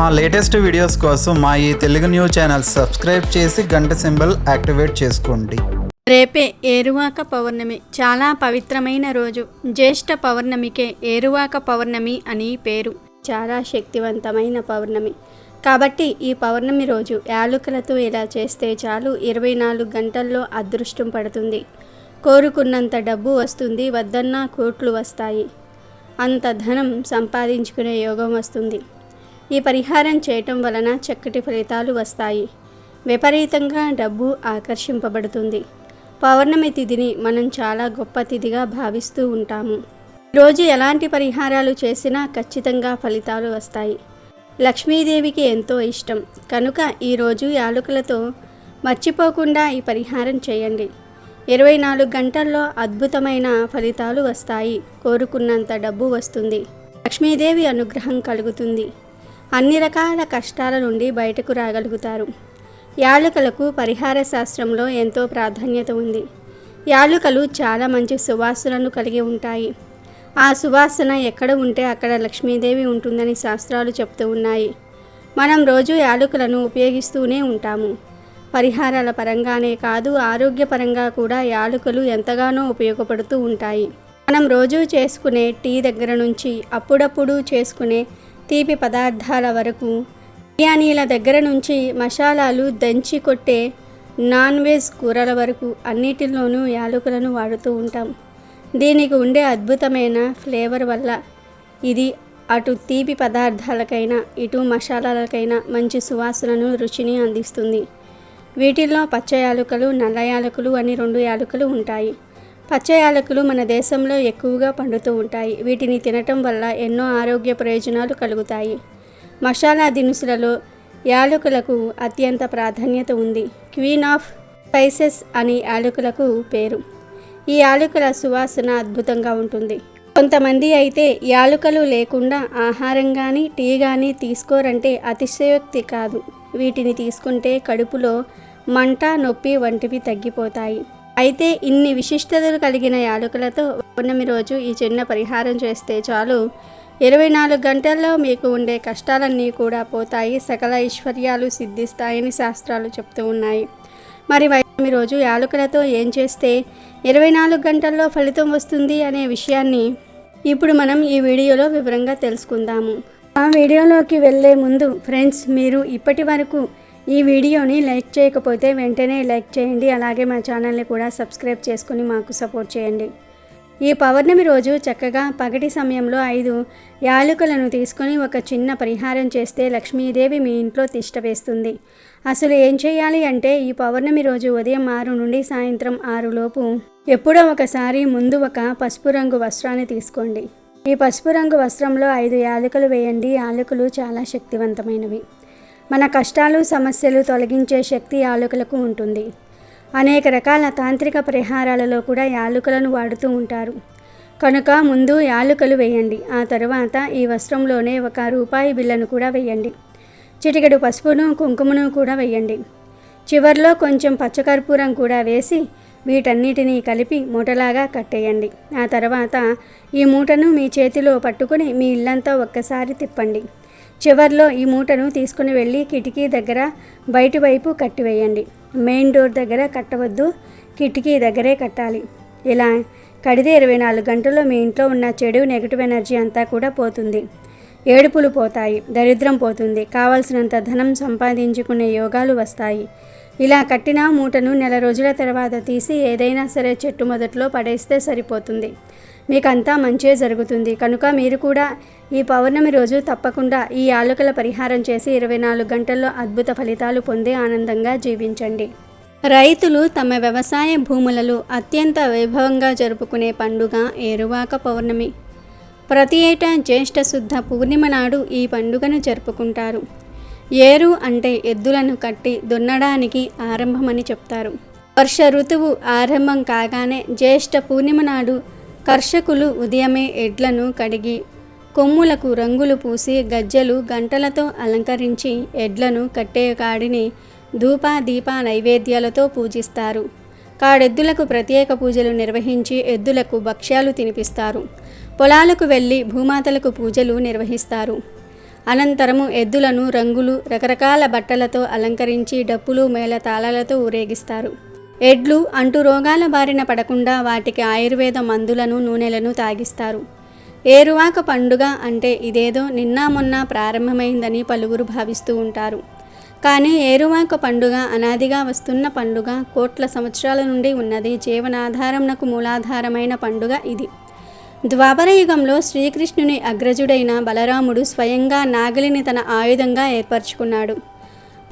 మా latest videos కోసం మా ఈ తెలుగు న్యూస్ ఛానల్ సబ్స్క్రైబ్ చేసి గంట సింబల్ యాక్టివేట్ చేసుకోండి. రేపే ఏరువాక పౌర్ణమి. చాలా పవిత్రమైన రోజు. జ్యేష్ఠ పౌర్ణమికే ఏరువాక పౌర్ణమి అని పేరు. చాలా శక్తివంతమైన పౌర్ణమి. కాబట్టి ఈ పౌర్ణమి రోజు యాలుకలతో ఇలా చేస్తే చాలు ఇరవై నాలుగు గంటల్లో అదృష్టం పడుతుంది. కోరుకున్నంత డబ్బు వస్తుంది వద్దన్నా కోట్లు వస్తాయి. అంత ధనం సంపాదించుకునే యోగం వస్తుంది. ఈ పరిహారం చేయటం వలన చక్కటి ఫలితాలు వస్తాయి. విపరీతంగా డబ్బు ఆకర్షింపబడుతుంది. పౌర్ణమి తిథిని మనం చాలా గొప్ప తిథిగా భావిస్తూ ఉంటాము. రోజు ఎలాంటి పరిహారాలు చేసినా ఖచ్చితంగా ఫలితాలు వస్తాయి. లక్ష్మీదేవికి ఎంతో ఇష్టం. కనుక ఈరోజు యాలుకలతో మర్చిపోకుండా ఈ పరిహారం చేయండి. ఇరవై నాలుగు గంటల్లో అద్భుతమైన ఫలితాలు వస్తాయి. కోరుకున్నంత డబ్బు వస్తుంది. లక్ష్మీదేవి అనుగ్రహం కలుగుతుంది. అన్ని రకాల కష్టాల నుండి బయటకు రాగలుగుతారు. యాలుకలకు పరిహార శాస్త్రంలో ఎంతో ప్రాధాన్యత ఉంది. యాలుకలు చాలా మంచి సువాసనను కలిగి ఉంటాయి. ఆ సువాసన ఎక్కడ ఉంటే అక్కడ లక్ష్మీదేవి ఉంటుందని శాస్త్రాలు చెప్తూ ఉన్నాయి. మనం రోజు యాలుకలను ఉపయోగిస్తూనే ఉంటాము. పరిహారాల పరంగానే కాదు ఆరోగ్యపరంగా కూడా యాలుకలు ఎంతగానో ఉపయోగపడుతూ ఉంటాయి. మనం రోజు చేసుకునే టీ దగ్గర నుంచి అప్పుడప్పుడు చేసుకునే తీపి పదార్థాల వరకు బిర్యానీల దగ్గర నుంచి మసాలాలు దంచి కొట్టే నాన్ వెజ్ కూరల వరకు అన్నిటిలోనూ యాలకులను వాడుతూ ఉంటాం. దీనికి ఉండే అద్భుతమైన ఫ్లేవర్ వల్ల ఇది అటు తీపి పదార్థాలకైనా ఇటు మసాలాలకైనా మంచి సువాసనను రుచిని అందిస్తుంది. వీటిల్లో పచ్చ యాలకులు నల్ల యాలకులు అని రెండు యాలకులు ఉంటాయి. పచ్చ యాలకులు మన దేశంలో ఎక్కువగా పండుతూ ఉంటాయి. వీటిని తినటం వల్ల ఎన్నో ఆరోగ్య ప్రయోజనాలు కలుగుతాయి. మసాలా దినుసులలో యాలకులకు అత్యంత ప్రాధాన్యత ఉంది. క్వీన్ ఆఫ్ స్పైసెస్ అని యాలకులకు పేరు. ఈ యాలకుల సువాసన అద్భుతంగా ఉంటుంది. కొంతమంది అయితే యాలుకలు లేకుండా ఆహారం కానీ టీ కానీ తీసుకోరంటే అతిశయోక్తి కాదు. వీటిని తీసుకుంటే కడుపులో మంట నొప్పి వంటివి తగ్గిపోతాయి. అయితే ఇన్ని విశిష్టతలు కలిగిన యాలకులతో పౌర్ణమి రోజు ఈ చిన్న పరిహారం చేస్తే చాలు. ఇరవై నాలుగు గంటల్లో మీకు ఉండే కష్టాలన్నీ కూడా పోతాయి. సకల ఐశ్వర్యాలు సిద్ధిస్తాయని శాస్త్రాలు చెప్తూ ఉన్నాయి. మరి పౌర్ణమి రోజు యాలకులతో ఏం చేస్తే ఇరవై నాలుగు గంటల్లో ఫలితం వస్తుంది అనే విషయాన్ని ఇప్పుడు మనం ఈ వీడియోలో వివరంగా తెలుసుకుందాము. ఆ వీడియోలోకి వెళ్ళే ముందు ఫ్రెండ్స్ మీరు ఇప్పటి వరకు ఈ వీడియోని లైక్ చేయకపోతే వెంటనే లైక్ చేయండి. అలాగే మా ఛానల్ని కూడా సబ్స్క్రైబ్ చేసుకుని మాకు సపోర్ట్ చేయండి. ఈ పౌర్ణమి రోజు చక్కగా పగటి సమయంలో ఐదు యాలకులను తీసుకొని ఒక చిన్న పరిహారం చేస్తే లక్ష్మీదేవి మీ ఇంట్లో తిష్టవేస్తుంది అసలు ఏం చేయాలి అంటే ఈ పౌర్ణమి రోజు ఉదయం ఆరు నుండి సాయంత్రం ఆరులోపు ఎప్పుడో ఒకసారి ముందు ఒక పసుపు రంగు వస్త్రాన్ని తీసుకోండి. ఈ పసుపు రంగు వస్త్రంలో ఐదు యాలకులు వేయండి. యాలకులు చాలా శక్తివంతమైనవి. మన కష్టాలు సమస్యలు తొలగించే శక్తి యాలకులకు ఉంటుంది. అనేక రకాల తాంత్రిక పరిహారాలలో కూడా యాలుకలను వాడుతూ ఉంటారు. కనుక ముందు యాలుకలు వేయండి. ఆ తరువాత ఈ వస్త్రంలోనే ఒక రూపాయి బిళ్ళను కూడా వేయండి. చిటికెడు పసుపును కుంకుమను కూడా వేయండి. చివర్లో కొంచెం పచ్చకర్పూరం కూడా వేసి వీటన్నిటినీ కలిపి మూటలాగా కట్టేయండి. ఆ తర్వాత ఈ మూటను మీ చేతిలో పట్టుకుని మీ ఇల్లంతా ఒక్కసారి తిప్పండి. చివర్లో ఈ మూటను తీసుకుని వెళ్ళి కిటికీ దగ్గర బయటి వైపు కట్టివేయండి. మెయిన్ డోర్ దగ్గర కట్టవద్దు కిటికీ దగ్గరే కట్టాలి. ఇలా కడితే ఇరవై నాలుగు గంటల్లో మీ ఇంట్లో ఉన్న చెడు నెగిటివ్ ఎనర్జీ అంతా కూడా పోతుంది. ఏడుపులు పోతాయి దరిద్రం పోతుంది. కావలసినంత ధనం సంపాదించుకునే యోగాలు వస్తాయి. ఇలా కట్టిన మూటను నెల రోజుల తర్వాత తీసి ఏదైనా సరే చెట్టు మొదట్లో పడేస్తే సరిపోతుంది. మీకంతా మంచే జరుగుతుంది. కనుక మీరు కూడా ఈ పౌర్ణమి రోజు తప్పకుండా ఈ ఆలుకల పరిహారం చేసి ఇరవై నాలుగు గంటల్లో అద్భుత ఫలితాలు పొందే ఆనందంగా జీవించండి. రైతులు తమ వ్యవసాయ భూములలో అత్యంత వైభవంగా జరుపుకునే పండుగ ఏరువాక పౌర్ణమి. ప్రతి ఏటా జ్యేష్ఠ శుద్ధ పూర్ణిమ నాడు ఈ పండుగను జరుపుకుంటారు. ఏరు అంటే ఎద్దులను కట్టి దున్నడానికి ఆరంభమని చెప్తారు. వర్ష ఋతువు ఆరంభం కాగానే జ్యేష్ఠ పూర్ణిమ నాడు కర్షకులు ఉదయమే ఎడ్లను కడిగి కొమ్ములకు రంగులు పూసి గజ్జలు గంటలతో అలంకరించి ఎడ్లను కట్టే కాడిని ధూప దీప నైవేద్యాలతో పూజిస్తారు. కాడెద్దులకు ప్రత్యేక పూజలు నిర్వహించి ఎద్దులకు భక్ష్యాలు తినిపిస్తారు. పొలాలకు వెళ్ళి భూమాతలకు పూజలు నిర్వహిస్తారు. అనంతరము ఎద్దులను రంగులు రకరకాల బట్టలతో అలంకరించి డప్పులు మేళతాళాలతో ఊరేగిస్తారు. ఎడ్లు అంటు రోగాల బారిన పడకుండా వాటికి ఆయుర్వేద మందులను నూనెలను తాగిస్తారు. ఏరువాక పండుగ అంటే ఇదేదో నిన్న మొన్న ప్రారంభమైందని పలువురు భావిస్తూ ఉంటారు. కానీ ఏరువాక పండుగ అనాదిగా వస్తున్న పండుగ కోట్ల సంవత్సరాల నుండి ఉన్నది జీవనాధారంనకు మూలాధారమైన పండుగ ఇది. ద్వాపర యుగంలో శ్రీకృష్ణుని అగ్రజుడైన బలరాముడు స్వయంగా నాగలిని తన ఆయుధంగా ఏర్పరచుకున్నాడు.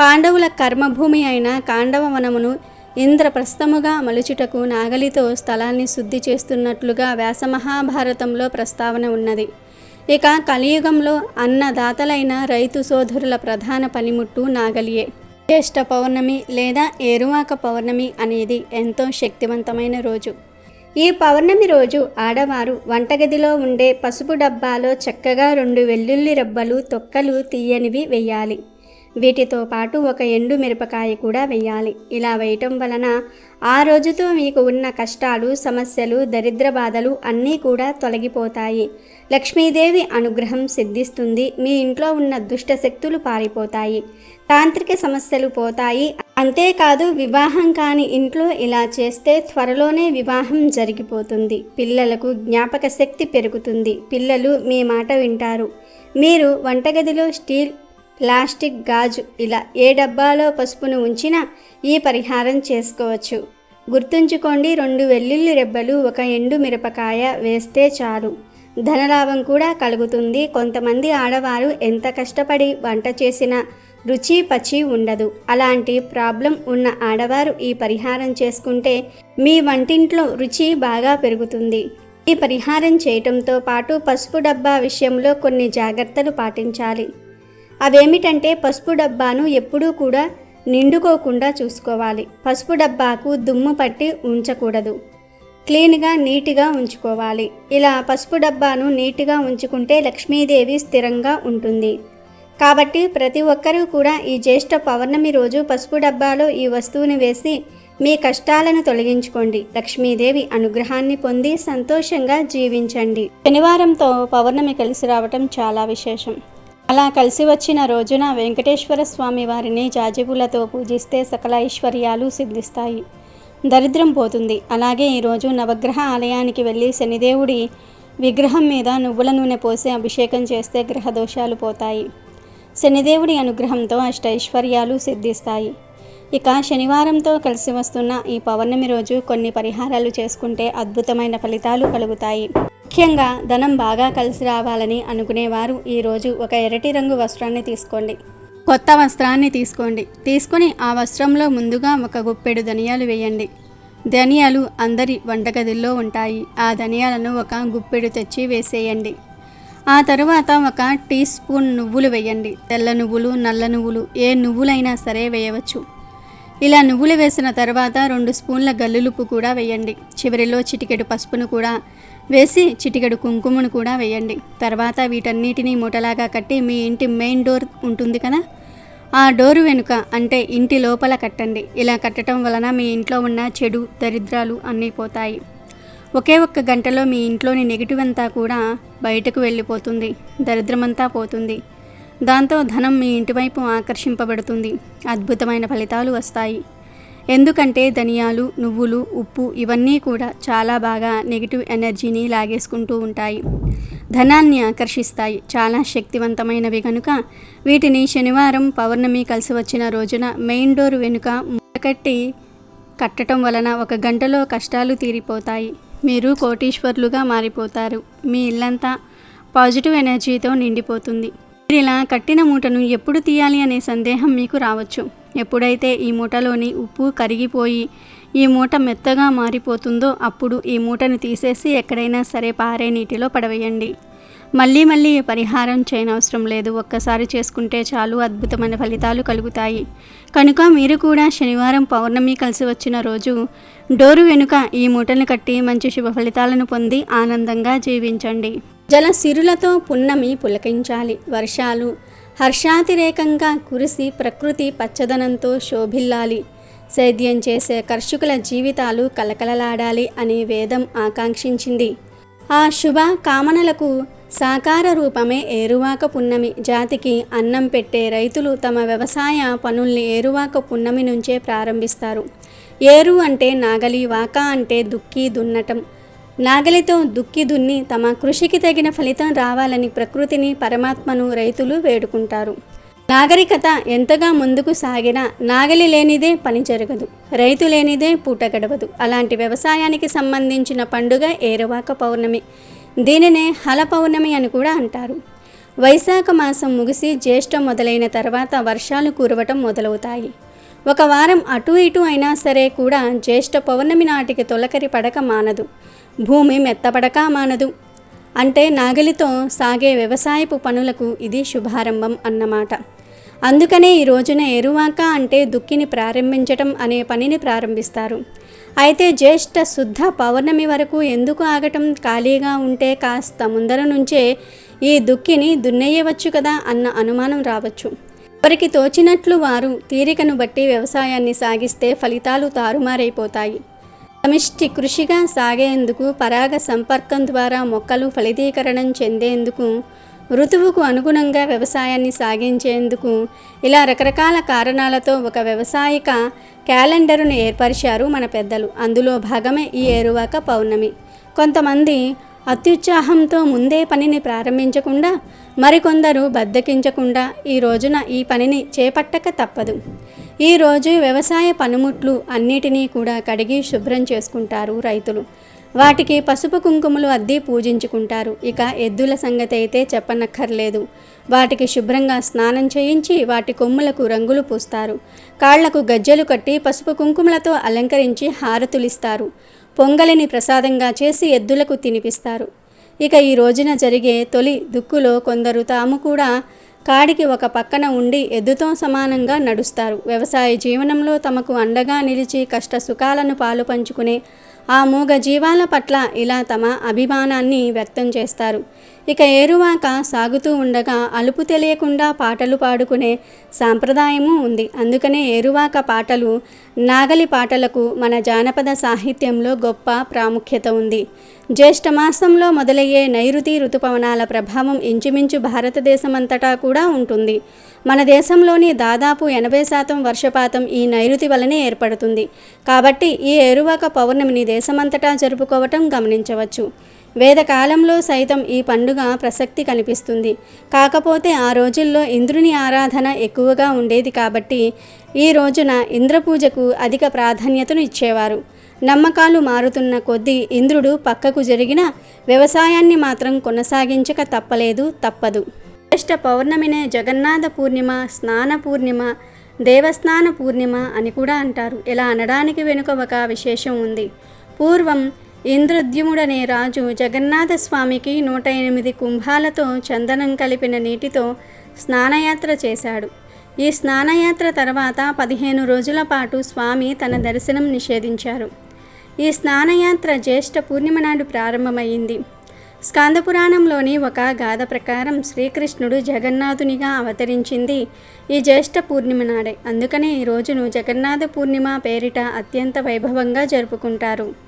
పాండవుల కర్మభూమి అయిన కాండవ వనమును ఇంద్రప్రస్థముగా మలుచుటకు నాగలితో స్థలాన్ని శుద్ధి చేస్తున్నట్లుగా వ్యాసమహాభారతంలో ప్రస్తావన ఉన్నది. ఇక కలియుగంలో అన్నదాతలైన రైతు సోదరుల ప్రధాన పనిముట్టు నాగలియే. జ్యేష్ఠ పౌర్ణమి లేదా ఏరువాక పౌర్ణమి అనేది ఎంతో శక్తివంతమైన రోజు. ఈ పౌర్ణమి రోజు ఆడవారు వంటగదిలో ఉండే పసుపు డబ్బాలో చక్కగా రెండు వెల్లుల్లి రబ్బలు తొక్కలు తీయనివి వెయ్యాలి వీటితో పాటు ఒక ఎండు మిరపకాయ కూడా వెయ్యాలి. ఇలా వేయటం వలన ఆ రోజుతో మీకు ఉన్న కష్టాలు సమస్యలు దరిద్ర బాధలు అన్నీ కూడా తొలగిపోతాయి. లక్ష్మీదేవి అనుగ్రహం సిద్ధిస్తుంది. మీ ఇంట్లో ఉన్న దుష్ట శక్తులు పారిపోతాయి. తాంత్రిక సమస్యలు పోతాయి. అంతేకాదు వివాహం కాని ఇంట్లో ఇలా చేస్తే త్వరలోనే వివాహం జరిగిపోతుంది. పిల్లలకు జ్ఞాపక శక్తి పెరుగుతుంది. పిల్లలు మీ మాట వింటారు. మీరు వంటగదిలో స్టీల్ ప్లాస్టిక్ గాజు ఇలా ఏ డబ్బాలో పసుపును ఉంచినా ఈ పరిహారం చేసుకోవచ్చు. గుర్తుంచుకోండి రెండు వెల్లుల్లి రెబ్బలు ఒక ఎండు మిరపకాయ వేస్తే చాలు. ధనలాభం కూడా కలుగుతుంది. కొంతమంది ఆడవారు ఎంత కష్టపడి వంట చేసినా రుచి పచి ఉండదు. అలాంటి ప్రాబ్లం ఉన్న ఆడవారు ఈ పరిహారం చేసుకుంటే మీ వంటింట్లో రుచి బాగా పెరుగుతుంది. ఈ పరిహారం చేయటంతో పాటు పసుపు డబ్బా విషయంలో కొన్ని జాగ్రత్తలు పాటించాలి. అవేమిటంటే పసుపు డబ్బాను ఎప్పుడూ కూడా నిండుకోకుండా చూసుకోవాలి. పసుపు డబ్బాకు దుమ్ము పట్టి ఉంచకూడదు. క్లీన్గా నీట్గా ఉంచుకోవాలి. ఇలా పసుపు డబ్బాను నీట్గా ఉంచుకుంటే లక్ష్మీదేవి స్థిరంగా ఉంటుంది. కాబట్టి ప్రతి ఒక్కరూ కూడా ఈ జ్యేష్ఠ పౌర్ణమి రోజు పసుపు డబ్బాలో ఈ వస్తువుని వేసి మీ కష్టాలను తొలగించుకోండి. లక్ష్మీదేవి అనుగ్రహాన్ని పొంది సంతోషంగా జీవించండి. శనివారంతో పౌర్ణమి కలిసి రావటం చాలా విశేషం. అలా కలిసి వచ్చిన రోజున వెంకటేశ్వర స్వామి వారిని జాజిపూలతో పూజిస్తే సకల ఐశ్వర్యాలు సిద్ధిస్తాయి. దరిద్రం పోతుంది. అలాగే ఈరోజు నవగ్రహ ఆలయానికి వెళ్ళి శనిదేవుడి విగ్రహం మీద నువ్వుల నూనె పోసి అభిషేకం చేస్తే గ్రహ దోషాలు పోతాయి. శనిదేవుడి అనుగ్రహంతో అష్టైశ్వర్యాలు సిద్ధిస్తాయి. ఇక శనివారంతో కలిసి వస్తున్న ఈ పౌర్ణమి రోజు కొన్ని పరిహారాలు చేసుకుంటే అద్భుతమైన ఫలితాలు కలుగుతాయి. ముఖ్యంగా ధనం బాగా కలిసి రావాలని అనుకునేవారు. ఈరోజు ఒక ఎరటి రంగు వస్త్రాన్ని తీసుకోండి. కొత్త వస్త్రాన్ని తీసుకోండి. తీసుకొని ఆ వస్త్రంలో ముందుగా ఒక గుప్పెడు ధనియాలు వేయండి. ధనియాలు అందరి వంటగదిలో ఉంటాయి. ఆ ధనియాలను ఒక గుప్పెడు తెచ్చి వేసేయండి. ఆ తరువాత ఒక టీ స్పూన్ నువ్వులు వేయండి. తెల్ల నువ్వులు నల్ల నువ్వులు ఏ నువ్వులైనా సరే వేయవచ్చు. ఇలా నువ్వులు వేసిన తర్వాత రెండు స్పూన్ల గల్లులుప్పు కూడా వేయండి. చివరిలో చిటికెడు పసుపును కూడా వేసి చిటికెడు కుంకుమను కూడా వేయండి. తర్వాత వీటన్నిటినీ మూటలాగా కట్టి మీ ఇంటి మెయిన్ డోర్ ఉంటుంది కదా? ఆ డోరు వెనుక అంటే ఇంటి లోపల కట్టండి. ఇలా కట్టడం వలన మీ ఇంట్లో ఉన్న చెడు దరిద్రాలు అన్నీ పోతాయి. ఒకే ఒక్క గంటలో మీ ఇంట్లోని నెగిటివ్ అంతా కూడా బయటకు వెళ్ళిపోతుంది. దరిద్రమంతా పోతుంది. దాంతో ధనం మీ ఇంటివైపు ఆకర్షింపబడుతుంది. అద్భుతమైన ఫలితాలు వస్తాయి. ఎందుకంటే ధనియాలు నువ్వులు ఉప్పు ఇవన్నీ కూడా చాలా బాగా నెగిటివ్ ఎనర్జీని లాగేసుకుంటూ ఉంటాయి. ధనాన్ని ఆకర్షిస్తాయి. చాలా శక్తివంతమైనవి కనుక వీటిని శనివారం పౌర్ణమి కలిసి వచ్చిన రోజున మెయిన్ డోర్ వెనుక మూటకట్టి కట్టడం వలన ఒక గంటలో కష్టాలు తీరిపోతాయి. మీరు కోటీశ్వర్లుగా మారిపోతారు. మీ ఇల్లంతా పాజిటివ్ ఎనర్జీతో నిండిపోతుంది. మీరు ఇలా కట్టిన మూటను ఎప్పుడు తీయాలి అనే సందేహం మీకు రావచ్చు. ఎప్పుడైతే ఈ మూటలోని ఉప్పు కరిగిపోయి ఈ మూట మెత్తగా మారిపోతుందో అప్పుడు ఈ మూటను తీసేసి ఎక్కడైనా సరే పారే నీటిలో పడవేయండి. మళ్ళీ మళ్ళీ పరిహారం చేయనవసరం లేదు. ఒక్కసారి చేసుకుంటే చాలు అద్భుతమైన ఫలితాలు కలుగుతాయి. కనుక మీరు కూడా శనివారం పౌర్ణమి కలిసి వచ్చిన రోజు డోరు వెనుక ఈ మూటను కట్టి మంచి శుభ ఫలితాలను పొంది ఆనందంగా జీవించండి. జల సిరులతో పున్నమి పులకించాలి. వర్షాలు హర్షాతిరేకంగా కురిసి ప్రకృతి పచ్చదనంతో శోభిల్లాలి. సేద్యం చేసే కర్షకుల జీవితాలు కలకలలాడాలి అని వేదం ఆకాంక్షించింది. ఆ శుభ కామనలకు సాకార రూపమే ఏరువాక పున్నమి. జాతికి అన్నం పెట్టే రైతులు తమ వ్యవసాయ పనుల్ని ఏరువాక పున్నమి నుంచే ప్రారంభిస్తారు. ఏరు అంటే నాగలి వాక అంటే దుక్కి దున్నటం. నాగలితో దుక్కి దున్ని తమ కృషికి తగిన ఫలితం రావాలని ప్రకృతిని పరమాత్మను రైతులు వేడుకుంటారు. నాగరికత ఎంతగా ముందుకు సాగినా నాగలి లేనిదే పని జరగదు రైతు లేనిదే పూట గడవదు. అలాంటి వ్యవసాయానికి సంబంధించిన పండుగ ఏరవాక పౌర్ణమి. దీనినే హల పౌర్ణమి అని కూడా అంటారు. వైశాఖ మాసం ముగిసి జ్యేష్ఠం మొదలైన తర్వాత వర్షాలు కురవటం మొదలవుతాయి. ఒక వారం అటు ఇటు అయినా సరే కూడా జ్యేష్ఠ పౌర్ణమి నాటికి తొలకరి పడక మానదు. భూమి మెత్తపడక మానదు. అంటే నాగలితో సాగే వ్యవసాయపు పనులకు ఇది శుభారంభం అన్నమాట. అందుకనే ఈ రోజున ఎరువాక అంటే దుక్కిని ప్రారంభించటం అనే పనిని ప్రారంభిస్తారు. అయితే జ్యేష్ఠ శుద్ధ పౌర్ణమి వరకు ఎందుకు ఆగటం ఖాళీగా ఉంటే కాస్త ముందర నుంచే ఈ దుక్కిని దున్నేయవచ్చు కదా అన్న అనుమానం రావచ్చు. ఎవరికి తోచినట్లు వారు తీరికను బట్టి వ్యవసాయాన్ని సాగిస్తే ఫలితాలు తారుమారైపోతాయి. సమిష్టి కృషిగా సాగేందుకు పరాగ సంపర్కం ద్వారా మొక్కలు ఫలితీకరణం చెందేందుకు ఋతువుకు అనుగుణంగా వ్యవసాయాన్ని సాగించేందుకు ఇలా రకరకాల కారణాలతో ఒక వ్యవసాయక క్యాలెండరును ఏర్పరిచారు మన పెద్దలు. అందులో భాగమే ఈ ఏరువాక పౌర్ణమి. కొంతమంది అత్యుత్సాహంతో ముందే పనిని ప్రారంభించకుండా మరికొందరు బద్దకించకుండా ఈ రోజున ఈ పనిని చేపట్టక తప్పదు. ఈరోజు వ్యవసాయ పనిముట్లు అన్నిటినీ కూడా కడిగి శుభ్రం చేసుకుంటారు రైతులు. వాటికి పసుపు కుంకుమలు అద్ది పూజించుకుంటారు. ఇక ఎద్దుల సంగతి అయితే చెప్పనక్కర్లేదు. వాటికి శుభ్రంగా స్నానం చేయించి వాటి కొమ్ములకు రంగులు పూస్తారు. కాళ్ళకు గజ్జెలు కట్టి పసుపు కుంకుమలతో అలంకరించి హారతులిస్తారు. పొంగలిని ప్రసాదంగా చేసి ఎద్దులకు తినిపిస్తారు. ఇక ఈ రోజున జరిగే తొలి దుక్కులో కొందరు తాము కూడా కాడికి ఒక పక్కన ఉండి ఎద్దుతో సమానంగా నడుస్తారు. వ్యవసాయ జీవనంలో తమకు అండగా నిలిచి కష్ట సుఖాలను పాలు పంచుకునే ఆ మూగ జీవాల పట్ల ఇలా తమ అభిమానాన్ని వ్యక్తం చేస్తారు. ఇక ఏరువాక సాగుతూ ఉండగా అలుపు తెలియకుండా పాటలు పాడుకునే సాంప్రదాయము ఉంది. అందుకనే ఏరువాక పాటలు నాగలి పాటలకు మన జానపద సాహిత్యంలో గొప్ప ప్రాముఖ్యత ఉంది. జ్యేష్ఠ మాసంలో మొదలయ్యే నైరుతి ఋతుపవనాల ప్రభావం ఇంచుమించు భారతదేశమంతటా కూడా ఉంటుంది. మన దేశంలోని దాదాపు ఎనభై శాతం వర్షపాతం ఈ నైరుతి వలనే ఏర్పడుతుంది. కాబట్టి ఈ ఏరువాక పౌర్ణమిని దేశమంతటా జరుపుకోవటం గమనించవచ్చు. వేదకాలంలో సైతం ఈ పండుగ ప్రసక్తి కనిపిస్తుంది. కాకపోతే ఆ రోజుల్లో ఇంద్రుని ఆరాధన ఎక్కువగా ఉండేది కాబట్టి ఈ రోజున ఇంద్రపూజకు అధిక ప్రాధాన్యతను ఇచ్చేవారు. నమ్మకాలు మారుతున్న కొద్దీ ఇంద్రుడు పక్కకు జరిగిన వ్యవసాయాన్ని మాత్రం కొనసాగించక తప్పలేదు తప్పదు. జ్యేష్ఠ పౌర్ణమినే జగన్నాథ పూర్ణిమ స్నాన పూర్ణిమ దేవస్నాన పూర్ణిమ అని కూడా అంటారు. ఇలా అనడానికి వెనుక ఒక విశేషం ఉంది. పూర్వం ఇంద్రద్యుముడనే రాజు జగన్నాథస్వామికి నూట ఎనిమిది కుంభాలతో చందనం కలిపిన నీటితో స్నానయాత్ర చేశాడు. ఈ స్నానయాత్ర తర్వాత పదిహేను రోజుల పాటు స్వామి తన దర్శనం నిషేధించారు. ఈ స్నానయాత్ర జ్యేష్ఠ పూర్ణిమ నాడు ప్రారంభమైంది. స్కాందపురాణంలోని ఒక గాథ ప్రకారం శ్రీకృష్ణుడు జగన్నాథునిగా అవతరించింది ఈ జ్యేష్ఠ పూర్ణిమ నాడే. అందుకనే ఈ రోజును జగన్నాథ పూర్ణిమ పేరిట అత్యంత వైభవంగా జరుపుకుంటారు.